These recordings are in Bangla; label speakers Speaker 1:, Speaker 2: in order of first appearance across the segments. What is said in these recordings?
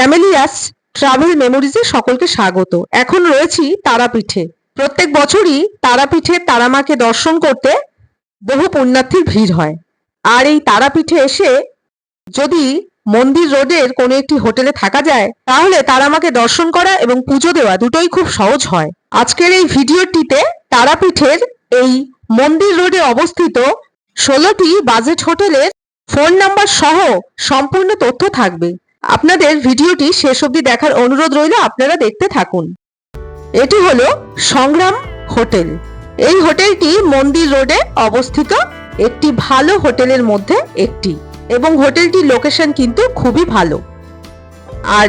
Speaker 1: ক্যামেলিয়াস ট্রাভেল মেমোরিজে সকলকে স্বাগত। এখন রয়েছি তারাপীঠে। প্রত্যেক বছরই তারাপীঠে তারামাকে দর্শন করতে বহু পুণ্যার্থীর ভিড় হয়। আর এই তারাপীঠে এসে যদি মন্দির রোডের কোনো একটি হোটেলে থাকা যায়, তাহলে তারামাকে দর্শন করা এবং পুজো দেওয়া দুটোই খুব সহজ হয়। আজকের এই ভিডিওটিতে তারাপীঠের এই মন্দির রোডে অবস্থিত ষোলোটি বাজেট হোটেলের ফোন নাম্বার সহ সম্পূর্ণ তথ্য থাকবে। আপনাদের ভিডিওটি শেষ অবধি দেখার অনুরোধ রইল আপনারা দেখতে থাকুন। এটি হলো সংগ্রাম হোটেল। এই হোটেলটি মন্দির রোডে অবস্থিত। একটি ভালো হোটেলের মধ্যে একটি। এবং হোটেলটির লোকেশন কিন্তু খুবই ভালো। আর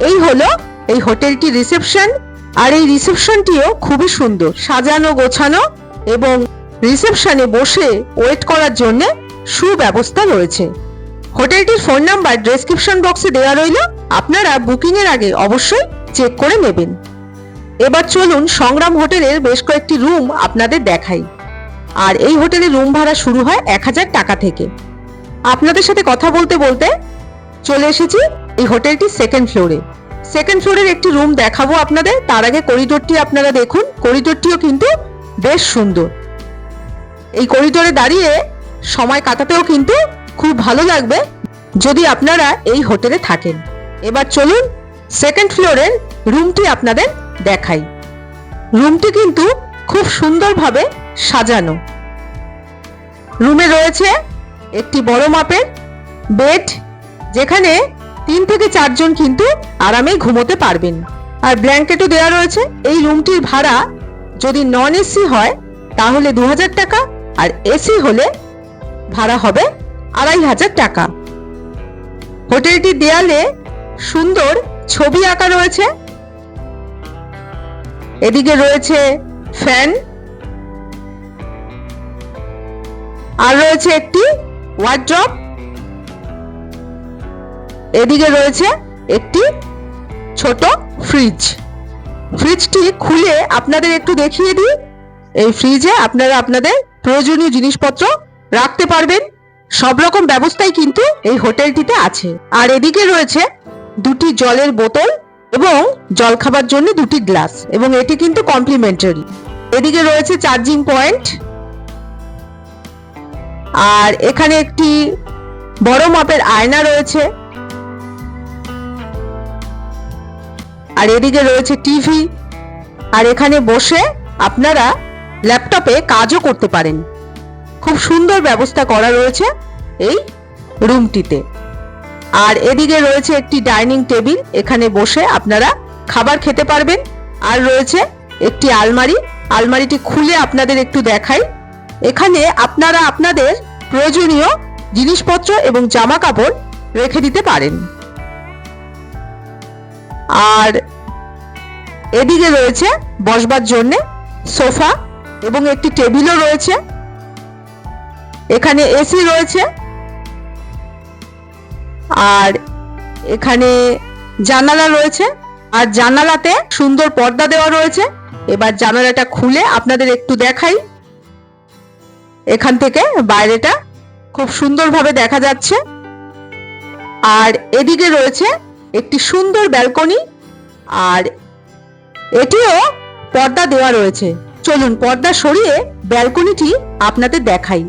Speaker 1: এই হলো এই হোটেলটি রিসেপশন। আর এই রিসেপশনটিও খুবই সুন্দর। সাজানো, গোছানো এবং রিসেপশনে বসে ওয়েট করার জন্য সুব্যবস্থা রয়েছে। হোটেলটির ফোন নাম্বার ডেসক্রিপশন বক্সে দেওয়া রইল। আপনারা বুকিং এর আগে অবশ্যই চেক করে নেবেন। এবার চলুন সংগ্রাম হোটেলের বেশ কয়েকটি রুম আপনাদের দেখাই। আর এই হোটেলে রুম ভাড়া শুরু হয় এক হাজার টাকা থেকে। আপনাদের সাথে কথা বলতে বলতে চলে এসেছি এই হোটেলটি সেকেন্ড ফ্লোরে সেকেন্ড ফ্লোরের একটি রুম দেখাবো আপনাদের। তার আগে করিডোরটি আপনারা দেখুন। করিডোরটিও কিন্তু বেশ সুন্দর। এই করিডোরে দাঁড়িয়ে সময় কাটাতেও কিন্তু খুব ভালো লাগবে যদি আপনারা এই হোটেলে থাকেন। এবার চলুন সেকেন্ড ফ্লোরের রুমটি আপনাদের দেখাই। রুমটি কিন্তু খুব সুন্দরভাবে সাজানো। রুমে রয়েছে একটি বড় মাপের বেড যেখানে তিন থেকে চারজন কিন্তু আরামে ঘুমোতে পারবেন। আর ব্ল্যাঙ্কেটও দেওয়া রয়েছে। এই রুমটির ভাড়া যদি নন এসি হয়, তাহলে দু হাজার টাকা, আর এসি হলে ভাড়া হবে আড়াই হাজার টাকা। হোটেলটির দেয়ালে সুন্দর ছবি আঁকা রয়েছে। এদিকে রয়েছে ফ্যান। আর রয়েছে একটি ওয়ার্ড্রপ এদিকে রয়েছে একটি ছোট ফ্রিজ ফ্রিজটি খুলে আপনাদের একটু দেখিয়ে দিই। এই ফ্রিজে আপনারা আপনাদের প্রয়োজনীয় জিনিসপত্র রাখতে পারবেন। সব রকম ব্যবস্থাই কিন্তু এই হোটেলটিতে আছে। আর এদিকে রয়েছে দুটি জলের বোতল এবং জল খাবার জন্য দুটি গ্লাস এবং এটি কিন্তু কমপ্লিমেন্টারি। এদিকে রয়েছে চার্জিং পয়েন্ট আর এখানে একটি বড় মাপের আয়না রয়েছে। আর এদিকে রয়েছে টিভি। আর এখানে বসে আপনারা ল্যাপটপে কাজও করতে পারেন। খুব সুন্দর ব্যবস্থা করা রয়েছে এই রুমটিতে। আর এদিকে রয়েছে একটি ডাইনিং টেবিল, এখানে বসে আপনারা খাবার খেতে পারবেন। আর রয়েছে একটি আলমারি, আলমারিটি খুলে আপনাদের একটু দেখাই। এখানে আপনারা আপনাদের প্রয়োজনীয় জিনিসপত্র এবং জামা কাপড় রেখে দিতে পারেন। আর এদিকে রয়েছে বসবার জন্য সোফা এবং একটি টেবিলও রয়েছে। এখানে এসি রয়েছে। আর এখানে জানালা রয়েছে। আর জানালাতে সুন্দর পর্দা দেওয়া রয়েছে। এবার জানালাটা খুলে আপনাদের একটু দেখাই। এখান থেকে বাইরেটা খুব সুন্দরভাবে দেখা যাচ্ছে। আর এদিকে রয়েছে একটি সুন্দর ব্যালকনি। আর এটিও পর্দা দেওয়া রয়েছে। চলুন পর্দা সরিয়ে ব্যালকনিটি আপনাদের দেখাই।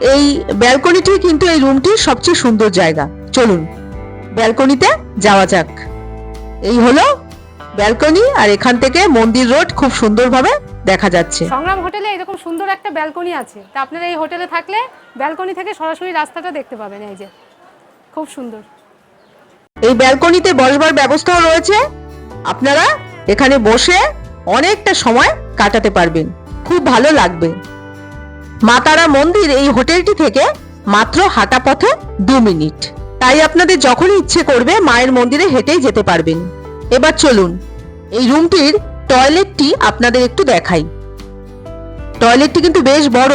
Speaker 1: এই ব্যালকনিটি কিন্তু এই রুমটির সবচেয়ে সুন্দর জায়গা। চলুন ব্যালকনিতে যাওয়া যাক। এই হলো ব্যালকনি আর এখান থেকে মন্দির রোড খুব সুন্দরভাবে দেখা যাচ্ছে।
Speaker 2: সংগ্রাম হোটেলে এরকম সুন্দর একটা ব্যালকনি আছে। তা আপনারা এই হোটেলে থাকলে ব্যালকনি থেকে সরাসরি রাস্তাটা দেখতে পাবেন এই যে। খুব সুন্দর।
Speaker 1: এই ব্যালকনিতে বসবার ব্যবস্থাও রয়েছে। আপনারা এখানে বসে অনেকটা সময় কাটাতে পারবেন। খুব ভালো লাগবে। মাতারা মন্দির এই হোটেলটি থেকে মাত্র হাঁটা পথে দু মিনিট। তাই আপনাদের যখনই ইচ্ছে করবে মায়ের মন্দিরে হেঁটেই যেতে পারবেন। এবার চলুন, এই রুমটির টয়লেটটি আপনাদের একটু দেখাই। টয়লেটটি কিন্তু বেশ বড়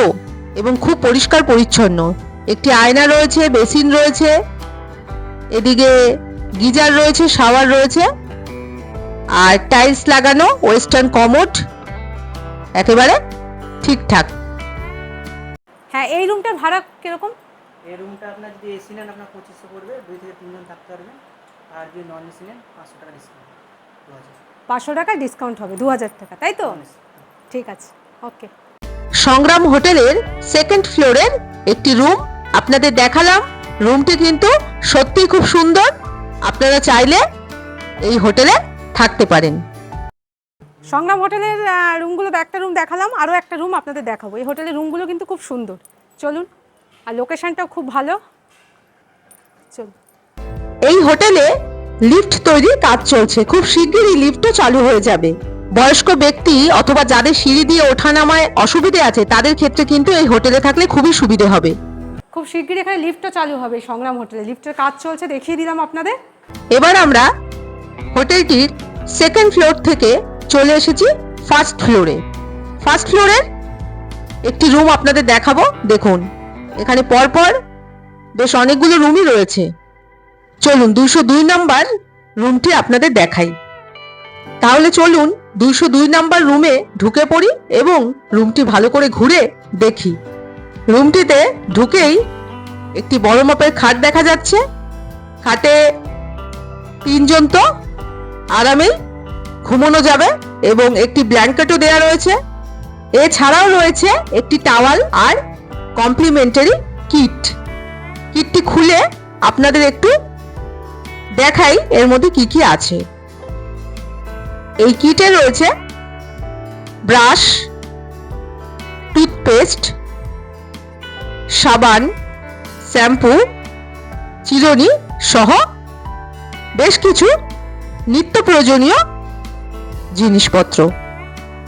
Speaker 1: এবং খুব পরিষ্কার পরিচ্ছন্ন। একটি আয়না রয়েছে, বেসিন রয়েছে, এদিকে গিজার রয়েছে, শাওয়ার রয়েছে, আর টাইলস লাগানো, ওয়েস্টার্ন কমোড, একেবারে ঠিকঠাক।
Speaker 2: হ্যাঁ এই রুমটার ভাড়া কীরকম?
Speaker 3: এই রুমটা আপনার যদি এসি নেন আপনার পঁচিশশো পড়বে। দুই থেকে তিনজন থাকতে পারবেন। আর যদি নন এসি নেন পাঁচশো টাকা ডিসকাউন্ট দু হাজার
Speaker 2: পাঁচশো টাকা ডিসকাউন্ট হবে দু হাজার টাকা তাই তো? ঠিক আছে ওকে।
Speaker 1: সংগ্রাম হোটেলের সেকেন্ড ফ্লোরের একটি রুম আপনাদের দেখালাম। রুমটি কিন্তু সত্যিই খুব সুন্দর। আপনারা চাইলে এই হোটেলে থাকতে পারেন।
Speaker 2: সংগ্রাম হোটেলের রুমগুলো একটা রুম দেখালাম আরও একটা রুম আপনাদের দেখাবো। এই হোটেলের রুমগুলো কিন্তু খুব সুন্দর। চলুন আর লোকেশনটাও খুব ভালো। চলুন।
Speaker 1: এই হোটেলে লিফট তৈরির কাজ চলছে। খুব শিগগিরই লিফটও চালু হয়ে যাবে। বয়স্ক ব্যক্তি অথবা যাদের সিঁড়ি দিয়ে ওঠানামায় অসুবিধে আছে তাদের ক্ষেত্রে কিন্তু এই হোটেলে থাকলে খুবই সুবিধে হবে।
Speaker 2: খুব শিগগিরই এখানে লিফটও চালু হবে সংগ্রাম হোটেলে। লিফটের কাজ চলছে দেখিয়ে দিলাম আপনাদের।
Speaker 1: এবার আমরা হোটেলটির সেকেন্ড ফ্লোর থেকে চলে এসেছি ফার্স্ট ফ্লোরে ফার্স্ট ফ্লোরের একটি রুম আপনাদের দেখাবো, দেখুন। এখানে পরপর বেশ অনেকগুলো রুমই রয়েছে। চলুন দুশো দুই নাম্বার রুমটি আপনাদের দেখাই। তাহলে চলুন দুইশো দুই নাম্বার রুমে ঢুকে পড়ি এবং রুমটি ভালো করে ঘুরে দেখি। রুমটিতে ঢুকেই একটি বড় মাপের খাট দেখা যাচ্ছে। খাটে তিনজন তো, আরামেই ঘুমানো যাবে এবং একটি ব্ল্যাঙ্কেটও দেওয়া রয়েছে। এছাড়াও রয়েছে একটি টাওয়াল আর কমপ্লিমেন্টারি কিট কিটটি খুলে আপনাদের একটু দেখাই এর মধ্যে কি কি আছে। এই কিটে রয়েছে ব্রাশ টুথপেস্ট সাবান শ্যাম্পু চিরুনি সহ বেশ কিছু নিত্য প্রয়োজনীয় জিনিসপত্র।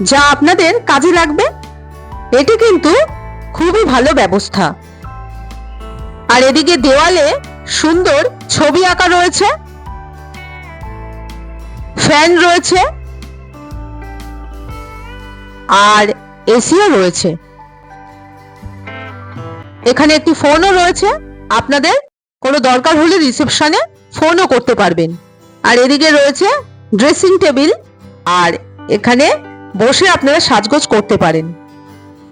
Speaker 1: যা আপনাদের কাজে লাগবে, এটি কিন্তু খুবই ভালো ব্যবস্থা। আর এদিকে দেওয়ালে সুন্দর ছবি আঁকা রয়েছে। ফ্যান রয়েছে। আর এসিও রয়েছে। এখানে একটি ফোনও রয়েছে। আপনাদের কোনো দরকার হলে রিসেপশনে ফোনও করতে পারবেন। আর এদিকে রয়েছে ড্রেসিং টেবিল। আর এখানে বসে আপনারা সাজগোজ করতে পারেন।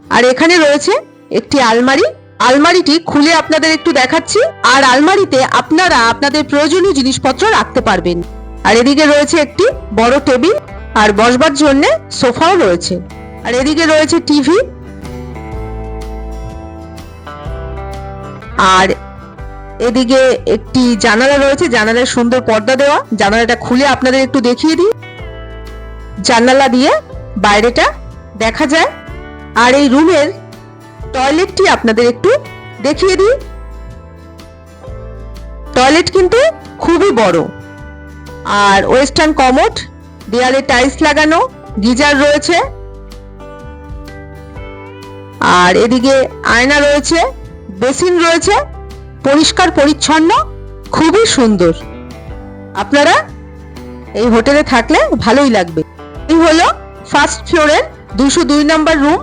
Speaker 1: আর এখানে রয়েছে একটি আলমারি। আলমারিটি খুলে আপনাদের একটু দেখাচ্ছি। আর আলমারিতে আপনারা আপনাদের প্রয়োজনীয় জিনিসপত্র রাখতে পারবেন। আর এদিকে রয়েছে একটি বড় টেবিল। আর বসবার জন্য সোফাও রয়েছে। আর এদিকে রয়েছে টিভি। আর এদিকে একটি জানালা রয়েছে। জানালার সুন্দর পর্দা দেওয়া। জানালাটা খুলে আপনাদের একটু দেখিয়ে দিই। জানালা দিয়ে বাইরেটা দেখা যায়। আর এই রুমের টয়লেটটি আপনাদের একটু দেখিয়ে দিই। টয়লেট কিন্তু খুবই বড়। আর ওয়েস্টার্ন কমোড, দেয়ালে টাইলস লাগানো, গিজার রয়েছে। আর এদিকে আয়না রয়েছে, বেসিন রয়েছে, পরিষ্কার, পরিচ্ছন্ন, খুবই সুন্দর। আপনারা এই হোটেলে থাকলে ভালোই লাগবে। এই হলো ফার্স্ট ফ্লোরের দুশো দুই নম্বর রুম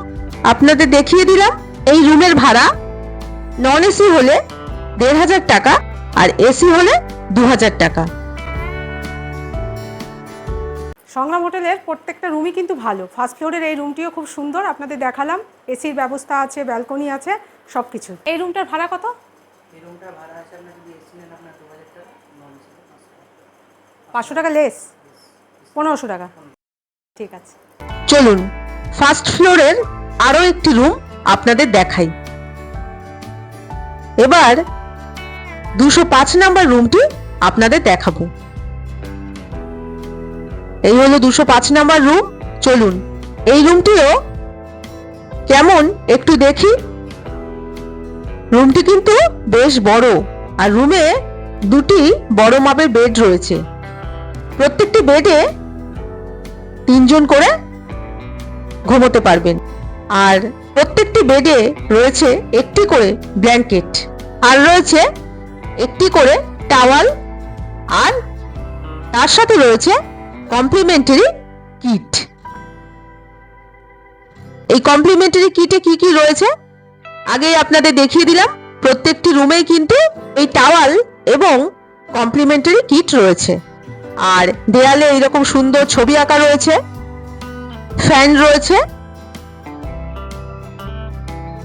Speaker 1: আপনাদের দেখিয়ে দিলাম এই রুমের ভাড়া। নন এসি হলে দেড় হাজার টাকা আর এসি হলে দু হাজার টাকা।
Speaker 2: সংগ্রাম হোটেলের প্রত্যেকটা রুমই কিন্তু ভালো। ফার্স্ট ফ্লোরের এই রুমটিও খুব সুন্দর। আপনাদের দেখালাম। এসির ব্যবস্থা আছে ব্যালকনি আছে সব কিছু এই রুমটার ভাড়া কত?
Speaker 3: এই রুমটা ভাড়া আছে আপনার যদি এসি নেন আপনার দু হাজার টাকা নন এসি পাঁচশো টাকা।
Speaker 2: পাঁচশো টাকা লেস পনেরোশো টাকা। ঠিক আছে।
Speaker 1: চলুন ফার্স্ট ফ্লোরের আরও একটি রুম আপনাদের দেখাই। এবার দুশো পাঁচ নাম্বার রুমটি আপনাদের দেখাবো। এই হলো দুশো পাঁচ নাম্বার রুম চলুন। এই রুমটিও কেমন একটু দেখি। রুমটি কিন্তু বেশ বড়, আর রুমে দুটি বড় মাপের বেড রয়েছে। প্রত্যেকটি বেডে তিনজন করে ঘুমোতে পারবেন। আর প্রত্যেকটি বেডে রয়েছে একটি করে ব্ল্যাঙ্কেট আর রয়েছে একটি করে টাওয়াল আর তার সাথে রয়েছে কমপ্লিমেন্টারি কিট এই কমপ্লিমেন্টারি কিটে কি কি রয়েছে? আগেই আপনাদের দেখিয়ে দিলাম, প্রত্যেকটি রুমেই কিন্তু এই টাওয়াল এবং কমপ্লিমেন্টারি কিট রয়েছে। আর দেয়ালে এইরকম সুন্দর ছবি আঁকা রয়েছে। ফ্যান রয়েছে।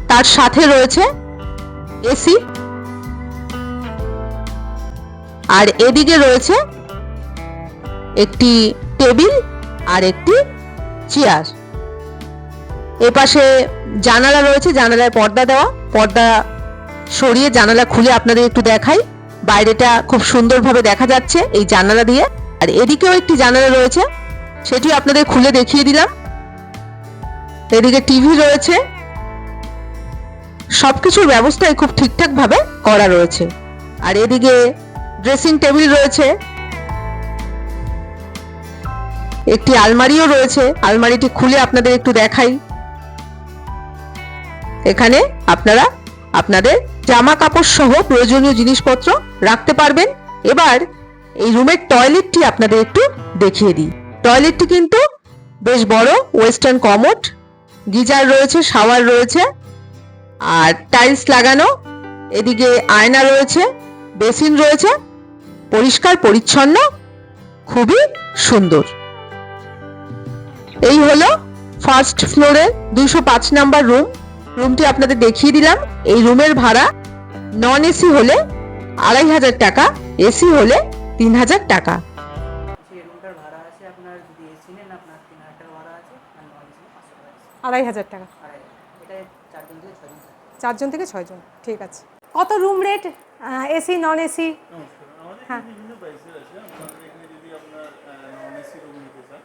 Speaker 1: তার সাথে রয়েছে এসি। আর এদিকে রয়েছে একটি টেবিল আর একটি চেয়ার। এপাশে জানালা রয়েছে, জানালায় পর্দা দেওয়া। পর্দা সরিয়ে জানালা খুলে আপনাদের একটু দেখাই। বাইরেটা খুব সুন্দরভাবে দেখা যাচ্ছে এই জানালা দিয়ে। আর এদিকেও একটি জানালা রয়েছে। সেটি আপনাদের খুলে দেখিয়ে দিলাম। এদিকে টিভি রয়েছে। সবকিছুর ব্যবস্থাই খুব ঠিকঠাক ভাবে করা রয়েছে। আর এদিকে ড্রেসিং টেবিল রয়েছে। একটি আলমারিও রয়েছে। আলমারিটি খুলে আপনাদের একটু দেখাই। এখানে আপনারা আপনাদের জামা কাপড় সহ প্রয়োজনীয় জিনিসপত্র রাখতে পারবেন। এবার এই রুমের টয়লেটটি আপনাদের একটু দেখিয়ে দিই। টয়লেটটি কিন্তু বেশ বড় ওয়েস্টার্ন কমোড গিজার রয়েছে, শাওয়ার রয়েছে, আর টাইলস লাগানো, এদিকে আয়না রয়েছে বেসিন রয়েছে, পরিষ্কার, পরিচ্ছন্ন, খুবই সুন্দর। এই হলো ফার্স্ট ফ্লোরের দুইশো পাঁচ নাম্বার রুম রুমটি আপনাদের দেখিয়ে দিলাম। এই রুমের ভাড়া নন এসি হলে আড়াই হাজার টাকা এসি হলে তিন হাজার টাকা।
Speaker 3: সেই রুমটার ভাড়া আছে আপনার যদি আপনার তিন হাজার ভাড়া আছে নন এসি পাঁচশো টাকা আছে
Speaker 2: আড়াই হাজার টাকা।
Speaker 3: চারজন থেকে
Speaker 2: চারজন থেকে ছয়জন ঠিক আছে। কত room rate AC non AC হ্যাঁ।
Speaker 4: এখানে বিভিন্ন প্রাইসের আছে আপনাদের এখানে যদি আপনার নন এসি রুম নিতে চান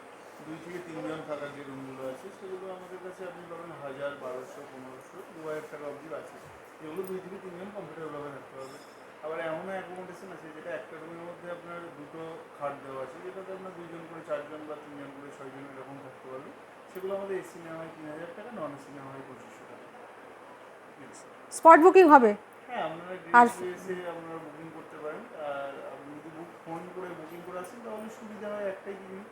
Speaker 4: দুই থেকে তিনজন থাকার যে রুমগুলো আছে সেগুলো আমাদের কাছে আপনি পাবেন হাজার বারোশো পনেরোশো দু হাজার টাকা অবধি আছে যেগুলো দুই থেকে তিনজন কমফোর্টেবলভাবে থাকতে পারবে আবার এমনও অ্যাকোমোডেশন আছে যেটা একটা রুমের মধ্যে আপনার দুটো খাট দেওয়া আছে যেটাতে আপনার দুইজন করে চারজন বা তিনজন করে ছয়জন এরকম থাকতে পারবে। সেগুলো আমাদের এসি নেওয়া হয় তিন হাজার টাকা নন এসি নেওয়া হয় পঁচিশশো টাকা।
Speaker 2: স্পট বুকিং হবে?
Speaker 4: হ্যাঁ আপনারা এসে আপনারা বুকিং করতে পারেন। আর আপনি যদি বুক ফোন করে বুকিং করে আসেন তাহলে সুবিধা হয় একটাই জিনিস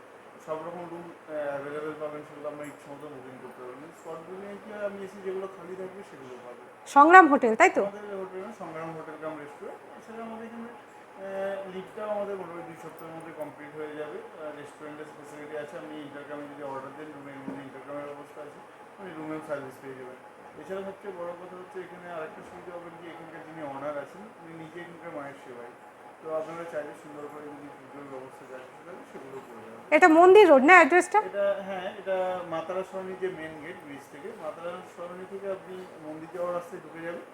Speaker 4: সব রকম রুম অ্যাভেলেবেল পাবেন সেগুলো আমরা ইচ্ছে মতো বুকিং করতে পারবেন স্পট বুকিংয়ে কি আপনি এসে যেগুলো খালি থাকবে সেগুলো পাবেন
Speaker 2: সংগ্রাম হোটেল তাই তো?
Speaker 4: আমাদের হোটেল সংগ্রাম হোটেল কাম রেস্টুরেন্ট এছাড়া আমাদের এখানে লিফটটাও আমাদের মোটামুটি দুই সপ্তাহের মধ্যে কমপ্লিট হয়ে যাবে। রেস্টুরেন্টের ফেসিলিটি আছে আপনি ইন্টারকামে যদি অর্ডার দেন রুমের মধ্যে ইন্টারকামের ব্যবস্থা আছে আপনি রুমেও সার্ভিস পেয়ে যাবেন। এছাড়া সবচেয়ে বড় কথা হচ্ছে এখানে আরেকটা সুবিধা হবে কি এখানকার যিনি অনার আছেন উনি নিজে এখানকার মায়ের সেবাই তো আপনারা চাইলে সুন্দর করে যদি পুজোর ব্যবস্থা যায় সেগুলো সেগুলো করে দেবেন
Speaker 2: এটা মন্দির রোড না অ্যাড্রেসটা?
Speaker 4: এটা হ্যাঁ এটা মাতারা সরণি যে মেন গেট ব্রিজ থেকে। মাতারা সরণি থেকে আপনি মন্দির যাওয়ার রাস্তায় ঢুকে যাবেন।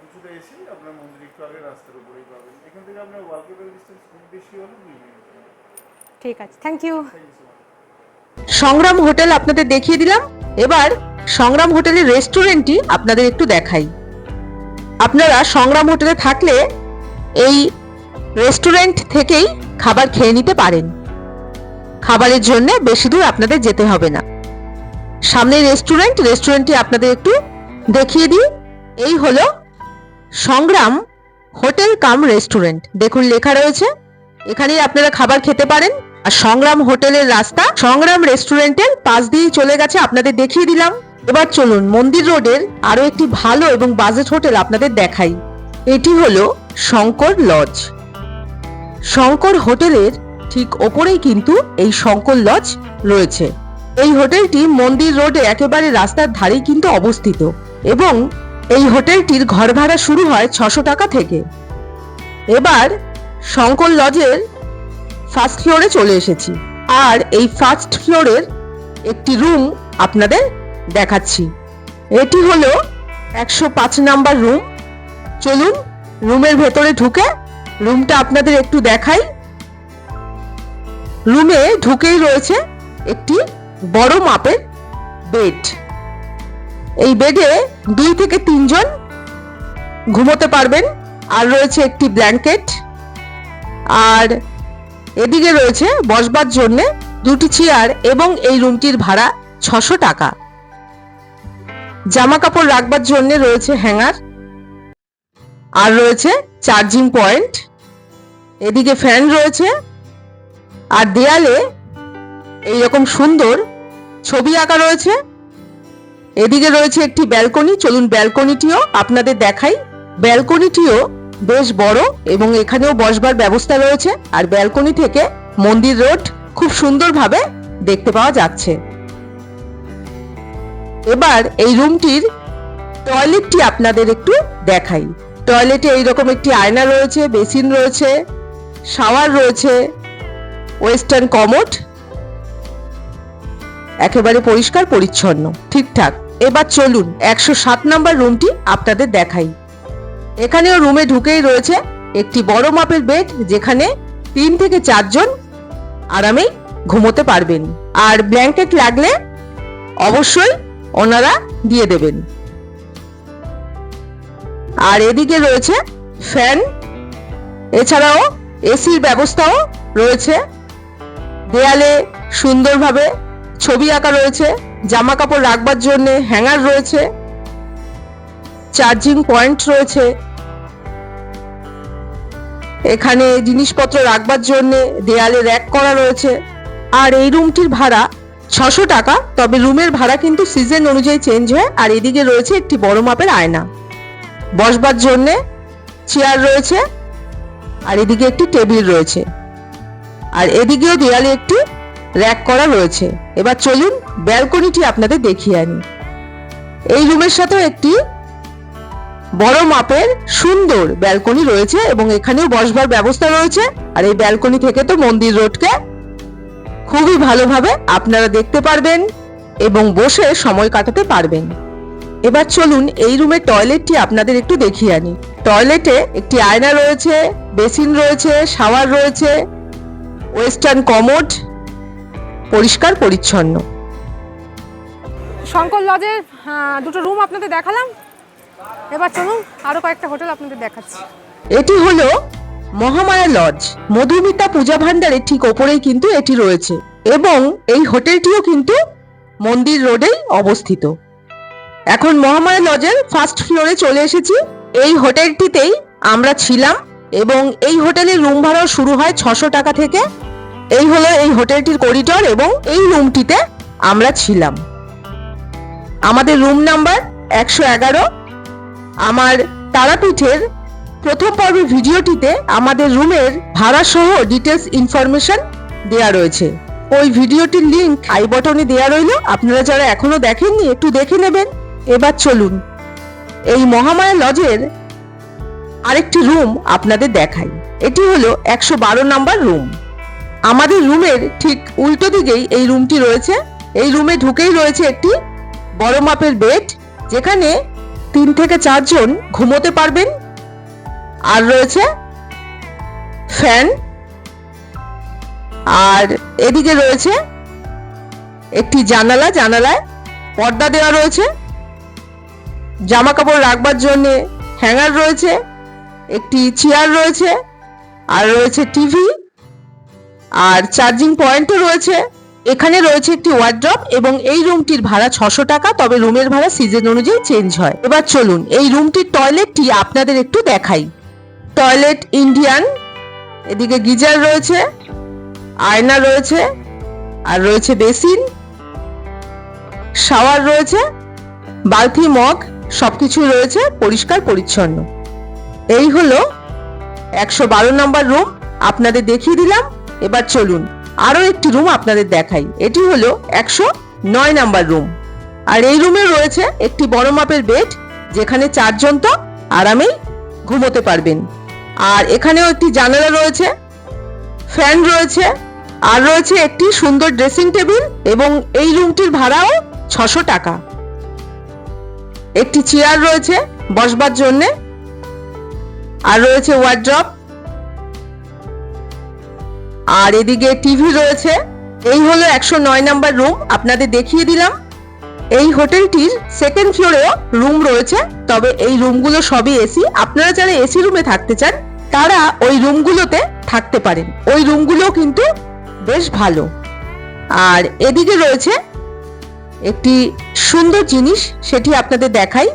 Speaker 4: কিছুটা এসে আপনার মন্দির একটু আগে রাস্তার উপরেই পাবেন। এখান থেকে আপনার ওয়ার্কেবল ডিস্টেন্স খুব বেশি হলে দুই মিনিট
Speaker 2: ঠিক আছে থ্যাংক ইউ
Speaker 1: সংগ্রাম হোটেল আপনাদের দেখিয়ে দিলাম। এবার সংগ্রাম হোটেলের রেস্টুরেন্টটি আপনাদের একটু দেখাই। আপনারা সংগ্রাম হোটেলে থাকলে এই রেস্টুরেন্ট থেকেই খাবার খেয়ে নিতে পারেন। খাবারের জন্য বেশি দূর আপনাদের যেতে হবে না। সামনে রেস্টুরেন্ট, রেস্টুরেন্টটি আপনাদের একটু দেখিয়ে দিই। এই হলো সংগ্রাম হোটেল কাম রেস্টুরেন্ট। দেখুন, লেখা রয়েছে। এখানেই আপনারা খাবার খেতে পারেন। আর সংগ্রাম হোটেলের রাস্তা, সংগ্রাম রেস্টুরেন্টের পাশ দিয়েই চলে গেছে, আপনাদের দেখিয়ে দিলাম। এবার চলুন, মন্দির রোডের আরও একটি ভালো এবং বাজেট হোটেল আপনাদের দেখাই। এটি হলো শঙ্কর লজ। শঙ্কর হোটেলের ঠিক ওপরেই কিন্তু এই শঙ্কর লজ রয়েছে। এই হোটেলটি মন্দির রোডে একেবারে রাস্তার ধারেই কিন্তু অবস্থিত এবং এই হোটেলটির ঘর ভাড়া শুরু হয় ছশো টাকা থেকে। এবার শঙ্কর লজের ফার্স্ট ফ্লোরে চলে এসেছি। আর এই ফার্স্ট ফ্লোরের একটি রুম আপনাদের দেখাচ্ছি। এটি হলো একশো পাঁচ নাম্বার রুম চলুন রুমের ভেতরে ঢুকে রুমটা আপনাদের একটু দেখাই। রুমে ঢুকেই রয়েছে একটি বড় মাপের বেড। এই বেডে দুই থেকে তিনজন ঘুমোতে পারবেন। আর রয়েছে একটি ব্ল্যাঙ্কেট। আর এদিকে রয়েছে বসবার জন্য দুটি চেয়ার এবং এই রুমটির ভাড়া ছশো টাকা। জামা কাপড় রাখবার জন্য রয়েছে হ্যাঙ্গার। আর রয়েছে চার্জিং পয়েন্ট এদিকে ফ্যান রয়েছে, আর দেয়ালে এইরকম সুন্দর ছবি আঁকা রয়েছে। এদিকে রয়েছে একটি ব্যালকনি চলুন ব্যালকনিটিও আপনাদের দেখাই। ব্যালকনিটিও বেশ বড় এবং এখানেও বসবার ব্যবস্থা রয়েছে। আর ব্যালকনি থেকে মন্দির রোড খুব সুন্দরভাবে দেখতে পাওয়া যাচ্ছে। এবার এই রুমটির টয়লেটটি আপনাদের একটু দেখাই। টয়লেটে এইরকম একটি আয়না রয়েছে, বেসিন রয়েছে, শাওয়ার রয়েছে, ওয়েস্টার্ন কমোড। একেবারে পরিষ্কার, পরিচ্ছন্ন, ঠিকঠাক। এবার চলুন, একশো সাত নম্বর রুমটি আপনাদের দেখাই। এখানেও রুমে ঢুকেই রয়েছে একটি বড় মাপের বেড, যেখানে তিন থেকে চারজন আরামেই ঘুমোতে পারবেন। আর ব্ল্যাঙ্কেট লাগলে অবশ্যই ওনারা দিয়ে দেবেন। আর এদিকে রয়েছে ফ্যান, এছাড়াও এসির ব্যবস্থাও রয়েছে। দেয়ালে সুন্দরভাবে ছবি আঁকা রয়েছে জামা কাপড় রাখবার জন্য হ্যাঙ্গার রয়েছে, চার্জিং পয়েন্ট রয়েছে। এখানে জিনিসপত্র রাখবার জন্য দেয়ালে র্যাক করা রয়েছে। আর এই রুমটির ভাড়া ছশো টাকা, তবে রুমের ভাড়া কিন্তু সিজন অনুযায়ী চেঞ্জ হয়। আর এদিকে রয়েছে একটি বড় মাপের আয়না। বসবার জন্য চেয়ার রয়েছে আর এদিকে একটি টেবিল রয়েছে। আর এদিকেও দেয়ালে একটি র্যাক করা রয়েছে। এবার চলুন ব্যালকনিটি আপনাদের দেখিয়ে আনি। এই রুমের সাথেও একটি বড় মাপের সুন্দর ব্যালকনি রয়েছে এবং এখানেও বসবার ব্যবস্থা রয়েছে। আর এই ব্যালকনি থেকে তো মন্দির রোডকে খুবই ভালোভাবে আপনারা দেখতে পারবেন এবং বসে সময় কাটাতে পারবেন। এবার চলুন এই রুমের টয়লেটটি আপনাদের একটু দেখিয়ে আনি। টয়লেটে একটি আয়না রয়েছে বেসিন রয়েছে শাওয়ার রয়েছে ওয়েস্টার্ন কমোড পরিষ্কার পরিচ্ছন্ন।
Speaker 2: শঙ্কর লজের দুটো রুম আপনাদের দেখালাম। এবার চলুন আরও কয়েকটা হোটেল আপনাদের দেখাচ্ছি।
Speaker 1: এটি হলো মহামায়া লজ। মধুমিতা পূজা ভান্ডারের ঠিক ওপরেই কিন্তু এটি রয়েছে। এবং এই হোটেলটিও কিন্তু মন্দির রোডেই অবস্থিত। এখন মহামায়া লজের ফার্স্ট ফ্লোরে চলে এসেছি। এই হোটেলটিতেই আমরা ছিলাম এবং এই হোটেলের রুম ভাড়াও শুরু হয় ছশো টাকা থেকে। এই হলো এই হোটেলটির করিডর এবং এই রুমটিতে আমরা ছিলাম। আমাদের রুম নাম্বার একশো এগারো। আমার তারাপীঠের প্রথম পর্বের ভিডিওটিতে আমাদের রুমের ভাড়া সহ ডিটেলস ইনফরমেশন দেয়া রয়েছে। ওই ভিডিওটির লিঙ্ক আই বটনে দেয়া রইল। আপনারা যারা এখনও দেখেননি, একটু দেখে নেবেন। এবার চলুন, এই মহামায়া লজের আরেকটি রুম আপনাদের দেখাই। এটি হলো একশো বারো নাম্বার রুম। আমাদের রুমের ঠিক উল্টো দিকেই এই রুমটি রয়েছে। এই রুমে ঢুকেই রয়েছে একটি বড় মাপের বেড, যেখানে তিন থেকে চারজন ঘুমোতে পারবেন। আর রয়েছে ফ্যান। আর এদিকে রয়েছে একটি জানালা, জানালায় পর্দা দেওয়া রয়েছে। জামা কাপড় রাখবার জন্য হ্যাঙ্গার রয়েছে, একটি চেয়ার রয়েছে, আর রয়েছে টিভি, আর চার্জিং পয়েন্টও রয়েছে। এখানে রয়েছে একটি ওয়ার্ড্রপ এবং এই রুমটির ভাড়া ছশো টাকা, তবে রুমের ভাড়া সিজন অনুযায়ী চেঞ্জ হয়। এবার চলুন, এই রুমটির টয়লেটটি আপনাদের একটু দেখাই। টয়লেট ইন্ডিয়ান, এদিকে গিজার রয়েছে, আয়না রয়েছে, আর রয়েছে বেসিন, শাওয়ার রয়েছে, বালতি মগ সবকিছু রয়েছে পরিষ্কার, পরিচ্ছন্ন। এই হলো একশো বারো নম্বর রুম আপনাদের দেখিয়ে দিলাম। এবার চলুন আরও একটি রুম আপনাদের দেখাই। এটি হলো একশো নয় নাম্বার রুম আর এই রুমে রয়েছে একটি বড় মাপের বেড যেখানে চারজন তো আরামেই ঘুমোতে পারবেন। আর এখানেও একটি জানালা রয়েছে, ফ্যান রয়েছে, আর রয়েছে একটি সুন্দর ড্রেসিং টেবিল এবং এই রুমটির ভাড়াও ছশো টাকা। একটি চেয়ার রয়েছে বসবার জন্যে, আর রয়েছে ওয়ার্ড্রপ আর এদিকে টিভি রয়েছে। এই হলো একশো নয় নাম্বার রুম আপনাদের দেখিয়ে দিলাম। এই হোটেলটির সেকেন্ড ফ্লোরেও রুম রয়েছে, তবে এই রুমগুলো সবই এসি আপনারা যারা এসি রুমে থাকতে চান, তারা ওই রুমগুলোতে থাকতে পারেন। ওই রুমগুলো কিন্তু বেশ ভালো। আর এদিকে রয়েছে একটি সুন্দর জিনিস সেটি আপনাদের দেখাই।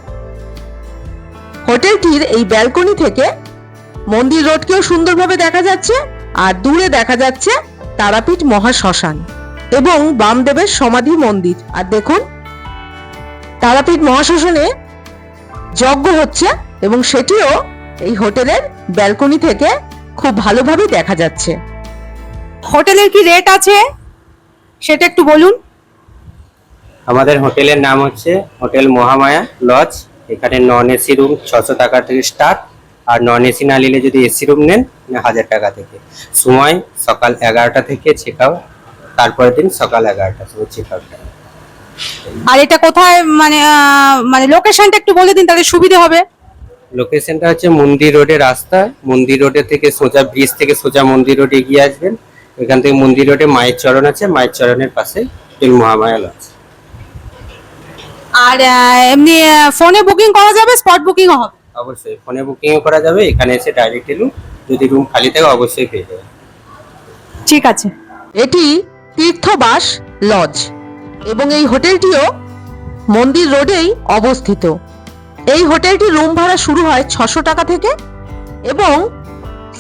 Speaker 1: হোটেলটির এই ব্যালকনি থেকে মন্দির রোডকেও সুন্দরভাবে দেখা যাচ্ছে আর দূরে দেখা যাচ্ছে তারাপীঠ মহাশ্মশান এবং বামদেবের সমাধি মন্দির। আর দেখুন, তারাপীঠ মহাশ্মশানে যজ্ঞ হচ্ছে এবং সেটিও এই হোটেলের ব্যালকনি থেকে খুব ভালোভাবে দেখা যাচ্ছে।
Speaker 2: হোটেলের কি রেট আছে? সেটা একটু বলুন।
Speaker 5: আমাদের হোটেলের নাম হচ্ছে হোটেল মহামায়া লজ। এখানে নন এসি রুম ছশো টাকা থেকে স্টার্ট আর নন এসি না নিলে যদি এসি রুম নেন হাজার টাকা থেকে। সময় সকাল এগারোটা থেকে চেক আউট তারপরের দিন সকাল এগারোটা সময় চেক আউট
Speaker 2: আর এটা কোথায় মানে মানে লোকেশনটা একটু বলে দিন তাহলে সুবিধা হবে।
Speaker 5: লোকেশনটা হচ্ছে মন্দির রোডের রাস্তা। মন্দির রোডে থেকে সোজা ব্রিজ থেকে সোজা মন্দির রোডে এগিয়ে আসবেন। এখান থেকে মন্দির রোডে মায়ের চরণ আছে মায়ের চরণের পাশে মহামায়া লজ।
Speaker 2: আর এমনি ফোনে বুকিং করা যাবে স্পট বুকিং হবে?
Speaker 5: অবশ্যই ফোনে বুকিং করা যাবে এখানে এসে ডাইরেক্ট এলুন যদি রুম খালি থাকে অবশ্যই পেয়ে যাবে।
Speaker 2: ঠিক আছে।
Speaker 1: এটি তীর্থবাস লজ এবং এই হোটেলটিও মন্দির রোডেই অবস্থিত। এই হোটেলটির রুম ভাড়া শুরু হয় ছশো টাকা থেকে এবং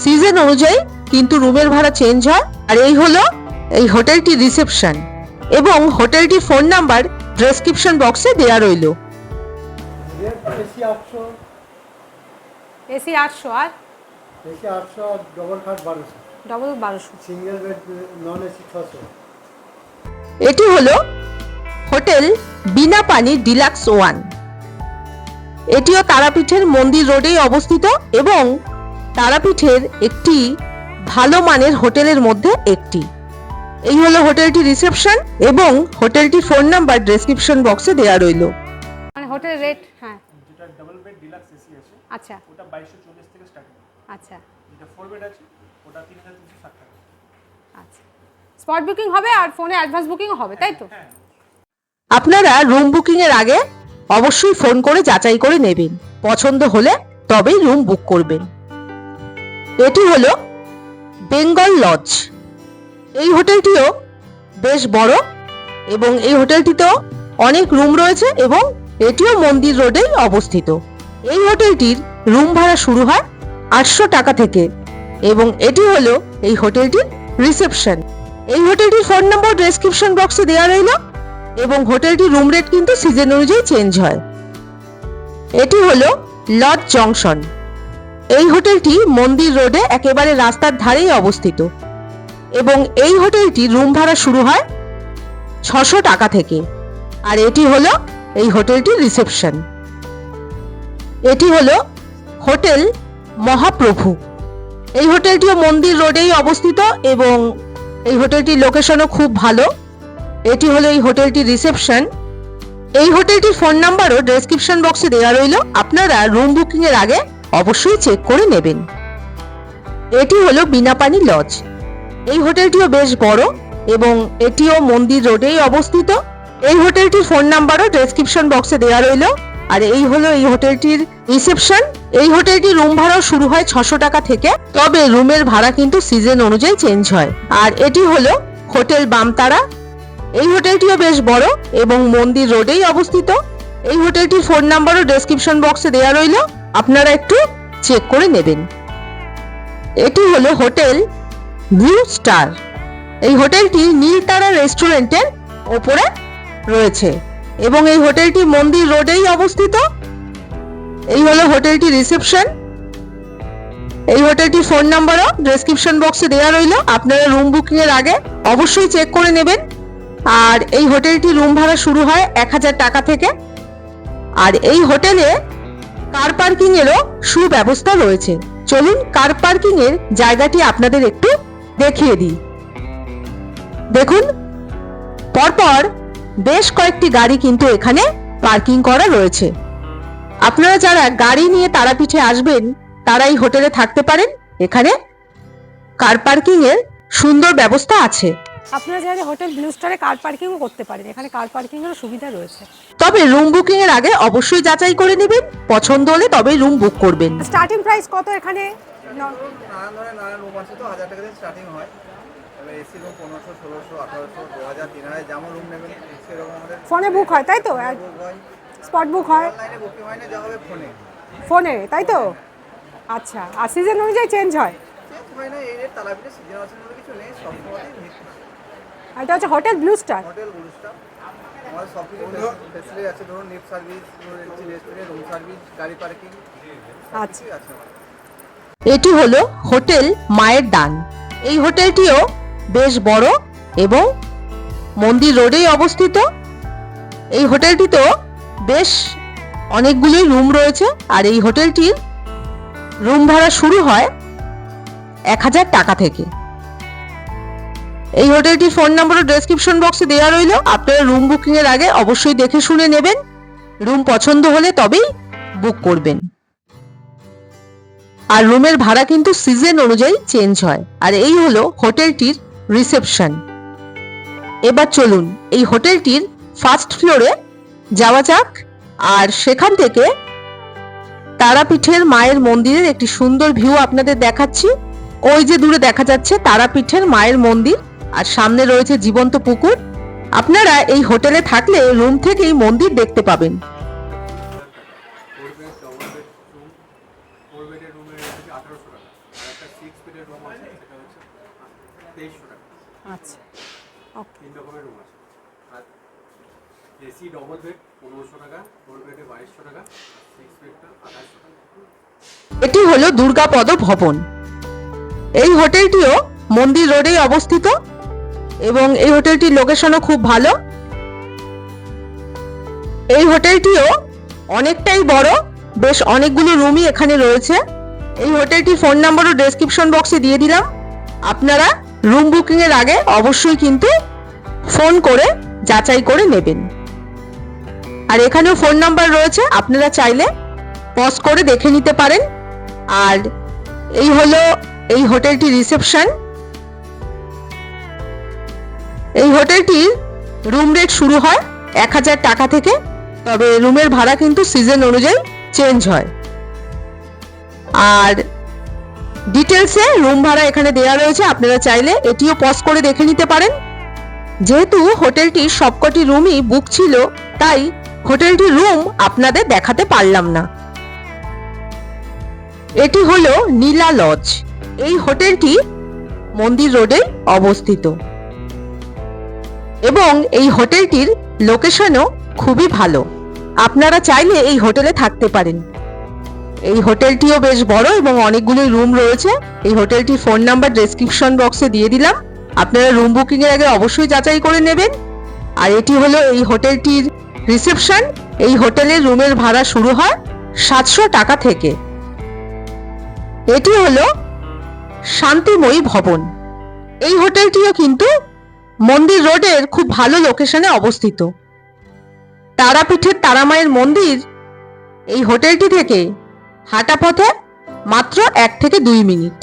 Speaker 1: সিজন অনুযায়ী কিন্তু রুমের ভাড়া চেঞ্জ হয়। আর এই হলো এই হোটেলটির রিসেপশন এবং হোটেলটির ফোন নাম্বার ডেসক্রিপশন বক্সে দেওয়া রইল।
Speaker 6: এসি আটশো
Speaker 2: আর?
Speaker 6: এসি আটশো আর ডবল খাট বারোশো।
Speaker 2: ডবল বারোশো।
Speaker 6: সিঙ্গেল বেড নন এসি ছশো।
Speaker 1: এটি হলো হোটেল বিনা পানি ডিলাক্স ওয়ান। এটিও তারাপীঠের মন্দির রোডেই অবস্থিত এবং তারাপীঠের একটি ভালো মানের হোটেলের মধ্যে একটি। এই হলো হোটেলটি রিসেপশন এবং হোটেলটির ফোন নাম্বার ডেসক্রিপশন বক্সে দেওয়া রইল।
Speaker 2: মানে হোটেল রেট হ্যাঁ।
Speaker 4: যেটা ডাবল বেড ডিলাক্স এসি আছে
Speaker 2: আচ্ছা।
Speaker 4: ওটা বাইশশো চল্লিশ থেকে স্টার্টিং
Speaker 2: আচ্ছা।
Speaker 4: যেটা ফোর বেড আছে ওটা তিন হাজার তিনশো ষাট টাকা।
Speaker 2: আচ্ছা। স্পট বুকিং হবে আর ফোনে অ্যাডভান্স বুকিং হবে তাই তো?
Speaker 1: আপনারা রুম বুকিং এর আগে অবশ্যই ফোন করে যাচাই করে নেবেন। পছন্দ হলে তবেই রুম বুক করবেন। এটি হলো বেঙ্গল লজ এই হোটেলটিও বেশ বড় এবং এই হোটেলটিতেও অনেক রুম রয়েছে এবং এটিও মন্দির রোডেই অবস্থিত। এই হোটেলটির রুম ভাড়া শুরু হয় আটশো টাকা থেকে এবং এটি হলো এই হোটেলটির রিসেপশন। এই হোটেলটির ফোন নম্বর ডেসক্রিপশন বক্সে দেওয়া রইল এবং হোটেলটির রুম রেট কিন্তু সিজন অনুযায়ী চেঞ্জ হয়। এটি হলো লজ জংশন। এই হোটেলটি মন্দির রোডে একেবারে রাস্তার ধারেই অবস্থিত। এবং এই হোটেলটির রুম ভাড়া শুরু হয় ছশো টাকা থেকে। আর এটি হলো এই হোটেলটির রিসেপশন। এটি হলো হোটেল মহাপ্রভু। এই হোটেলটিও মন্দির রোডেই অবস্থিত এবং এই হোটেলটির লোকেশনও খুব ভালো। এটি হলো এই হোটেলটির রিসেপশন। এই হোটেলটির ফোন নাম্বারও ডেসক্রিপশন বক্সে দেওয়া রইল। আপনারা রুম বুকিং এর আগে অবশ্যই চেক করে নেবেন। এটি হলো বিনাপানি লজ। এই হোটেলটিও বেশ বড় এবং এটিও মন্দির রোডেই অবস্থিত। এই হোটেলটির ফোন নাম্বারও ডেসক্রিপশন বক্সে দেওয়া রইল। আর এই হলো এই হোটেলটির রিসেপশন। এই হোটেলটির রুম ভাড়াও শুরু হয় ছশো টাকা থেকে। তবে রুমের ভাড়া কিন্তু সিজন অনুযায়ী চেঞ্জ হয়। আর এটি হলো হোটেল বামতারা। এই হোটেলটিও বেশ বড় এবং মন্দির রোডেই অবস্থিত। এই হোটেলটির ফোন নাম্বারও ডেসক্রিপশন বক্সে দেওয়া রইল। আপনারা একটু চেক করে নেবেন। এটি হলো হোটেল ব্লু স্টার। এই হোটেলটি নীলতারা রেস্টুরেন্টের ওপরে রয়েছে এবং এই হোটেলটি মন্দির রোডেই অবস্থিত। এই হলো হোটেলটি রিসেপশন। এই হোটেলটির ফোন নাম্বারও ডেসক্রিপশন বক্সে দেওয়া রইল। আপনারা রুম বুকিং এর আগে অবশ্যই চেক করে নেবেন। আর এই হোটেলটি রুম ভাড়া শুরু হয় এক হাজার টাকা থেকে। আর এই হোটেলে কার পার্কিং এরও সুব্যবস্থা রয়েছে। চলুন, কার পার্কিং এর জায়গাটি আপনাদের একটু দেখিয়ে দিই। দেখুন পরপর বেশ কয়েকটি গাড়ি কিন্তু এখানে পার্কিং করা রয়েছে। আপনারা যারা গাড়ি নিয়ে তারাপীঠে আসবেন তারা এই হোটেলে থাকতে পারেন। এখানে কার পার্কিং এর সুন্দর ব্যবস্থা আছে।
Speaker 2: আপনারা চাইলে হোটেল ব্লু স্টারে কার পার্কিংও করতে পারেন এখানে কার পার্কিংয়েরও সুবিধা রয়েছে।
Speaker 1: তবে রুম বুকিং এর আগে অবশ্যই যাচাই করে নেবেন পছন্দ হলে তবেই রুম বুক করবেন।
Speaker 2: স্টার্টিং প্রাইস কত এখানে?
Speaker 3: নানান ধরনের নানান রুম আছে তো হাজার টাকা থেকে স্টার্টিং হয়। এবার এসি রুম পনেরোশো ষোলোশো আঠারোশো দু হাজার তিন হাজার যেমন রুম নেবেন সেরকম আমাদের
Speaker 2: ফোনে বুক হয় তাই তো?
Speaker 3: বুক হয়।
Speaker 2: স্পট বুক হয়।
Speaker 3: অনলাইনে বুকিং হয় না যা হবে ফোনে।
Speaker 2: ফোনে তাই তো? আচ্ছা আর সিজন অনুযায়ী চেঞ্জ হয়?
Speaker 3: চেঞ্জ হয় না এই তালাপিতে সিজন আছে বলে কিছু নেই সব
Speaker 2: আর এটা হচ্ছে হোটেল ব্লু স্টার
Speaker 3: হোটেল গুরুস্টা আমাদের সব কিছু ফেসিলিটি আছে ধরুন lift service restaurant room service গাড়ি পার্কিং
Speaker 2: আচ্ছা।
Speaker 3: আছে
Speaker 1: এটি হলো হোটেল মায়ের দান। এই হোটেলটিও বেশ বড় এবং মন্দির রোডেই অবস্থিত। এই হোটেলটিতেও বেশ অনেকগুলি রুম রয়েছে আর এই হোটেলটির রুম ভাড়া শুরু হয় এক হাজার টাকা থেকে। এই হোটেলটির ফোন নাম্বার ও ডেসক্রিপশন বক্সে দেওয়া রইল। আপনারা রুম বুকিংয়ের আগে অবশ্যই দেখে শুনে নেবেন। রুম পছন্দ হলে তবেই বুক করবেন। আর রুমের ভাড়া কিন্তু সিজন অনুযায়ী চেঞ্জ হয়। আর এই হলো হোটেলটির রিসেপশন এবার চলুন, এই হোটেলটির ফার্স্ট ফ্লোরে যাওয়া যাক। আর সেখান থেকে তারাপীঠের মায়ের মন্দিরের একটি সুন্দর ভিউ আপনাদের দেখাচ্ছি। ওই যে দূরে দেখা যাচ্ছে তারাপীঠের মায়ের মন্দির, আর সামনে রয়েছে জীবন্ত পুকুর। আপনারা এই হোটেলে থাকলে রুম থেকেই মন্দির দেখতে পাবেন
Speaker 3: four bed double bed room four বেডের রুমের রেট হচ্ছে আঠারোশো টাকা আর একটা সিক্স বেডের রুম আছে সেটা হচ্ছে তেইশশো টাকা
Speaker 2: আচ্ছা ওকে
Speaker 3: তিন রকমের রুম আছে আর এসি ডবল বেড পনেরোশো টাকা ফোর বেডে বাইশশো টাকা সিক্স বেডটা আঠাশশো টাকা।
Speaker 1: এটি হলো দুর্গাপদ ভবন। এই হোটেলটিও মন্দির রোডেই অবস্থিত এবং এই হোটেলটির লোকেশনও খুব ভালো। এই হোটেলটিও অনেকটাই বড়, বেশ অনেকগুলো রুমই এখানে রয়েছে। এই হোটেলটির ফোন নাম্বারও ডেসক্রিপশন বক্সে দিয়ে দিলাম। আপনারা রুম বুকিংয়ের আগে অবশ্যই কিন্তু ফোন করে যাচাই করে নেবেন। আর এখানেও ফোন নাম্বার রয়েছে, আপনারা চাইলে পজ করে দেখে নিতে পারেন। আর এই হলো এই হোটেলটি রিসেপশন এই হোটেলটির রুম রেট শুরু হয় এক হাজার টাকা থেকে, তবে রুমের ভাড়া কিন্তু সিজন অনুযায়ী চেঞ্জ হয়। আর ডিটেলসে রুম ভাড়া এখানে দেওয়া রয়েছে, আপনারা চাইলে এটিও পজ করে দেখে নিতে পারেন। যেহেতু হোটেলটির সবকটি রুমই বুক ছিল, তাই হোটেলটির রুম আপনাদের দেখাতে পারলাম না। এটি হলো নীলা লজ। এই হোটেলটি মন্দির রোডে অবস্থিত। এবং এই হোটেলটির লোকেশনও খুবই ভালো। আপনারা চাইলে এই হোটেলে থাকতে পারেন। এই হোটেলটিও বেশ বড় এবং অনেকগুলো রুম রয়েছে। এই হোটেলটির ফোন নাম্বার ডেসক্রিপশন বক্সে দিয়ে দিলাম। আপনারা রুম বুকিং এর আগে অবশ্যই যাচাই করে নেবেন। আর এটি হলো এই হোটেলটির রিসেপশন, এই হোটেলের রুমের ভাড়া শুরু হয় সাতশো টাকা থেকে। এটি হলো শান্তিময়ী ভবন। এই হোটেলটিও কিন্তু মন্দির রোডের খুব ভালো লোকেশনে অবস্থিত। তারাপীঠের তারামায়ের মন্দির এই হোটেলটি থেকে হাঁটা পথে মাত্র এক থেকে দুই মিনিট।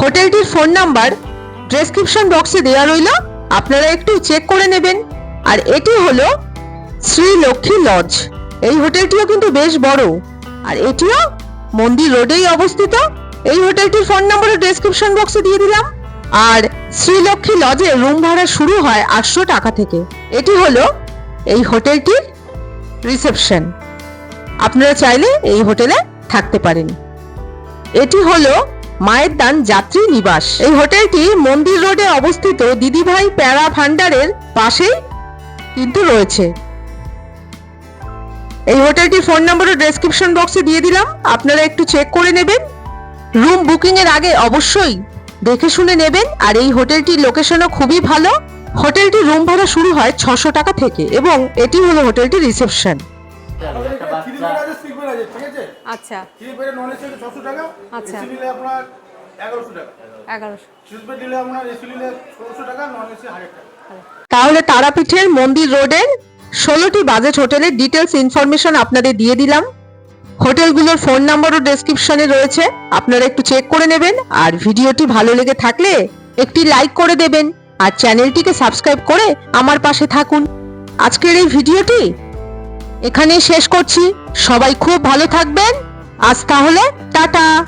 Speaker 1: হোটেলটির ফোন নাম্বার ডেসক্রিপশন বক্সে দেওয়া রইল, আপনারা একটু চেক করে নেবেন। আর এটি হলো শ্রী লক্ষ্মী লজ। এই হোটেলটিও কিন্তু বেশ বড়। আর এটিও মন্দির রোডেই অবস্থিত। এই হোটেলটির ফোন নাম্বার ডেসক্রিপশন বক্সে দিয়ে দিলাম। আর শ্রীলক্ষ্মী লজে রুম ভাড়া শুরু হয় আটশো টাকা থেকে। এটি হলো এই হোটেলটির রিসেপশন আপনারা চাইলে এই হোটেলে থাকতে পারেন। এটি হলো মায়ের দান যাত্রী নিবাস। এই হোটেলটি মন্দির রোডে অবস্থিত দিদিভাই প্যারা ভান্ডারের পাশেই কিন্তু রয়েছে। এই হোটেলটির ফোন নাম্বার ডেসক্রিপশন বক্সে দিয়ে দিলাম। আপনারা একটু চেক করে নেবেন। রুম বুকিং এর আগে অবশ্যই দেখে শুনে নেবেন। আর এই হোটেলটির লোকেশনও খুবই ভালো। হোটেলটির রুম ভাড়া শুরু হয় ছশো টাকা থেকে এবং এটি হলো হোটেলটির রিসেপশন
Speaker 2: আচ্ছা। আচ্ছা।
Speaker 1: তাহলে তারাপীঠের মন্দির রোডের ষোলোটি বাজেট হোটেলের ডিটেলস ইনফরমেশন আপনাদের দিয়ে দিলাম। হোটেলগুলোর ফোন নাম্বারও ডেসক্রিপশনে রয়েছে। আপনারা একটু চেক করে নেবেন। আর ভিডিওটি ভালো লেগে থাকলে একটি লাইক করে দেবেন। আর চ্যানেলটিকে সাবস্ক্রাইব করে আমার পাশে থাকুন। আজকের এই ভিডিওটি এখানেই শেষ করছি। সবাই খুব ভালো থাকবেন। আজ তাহলে টাটা।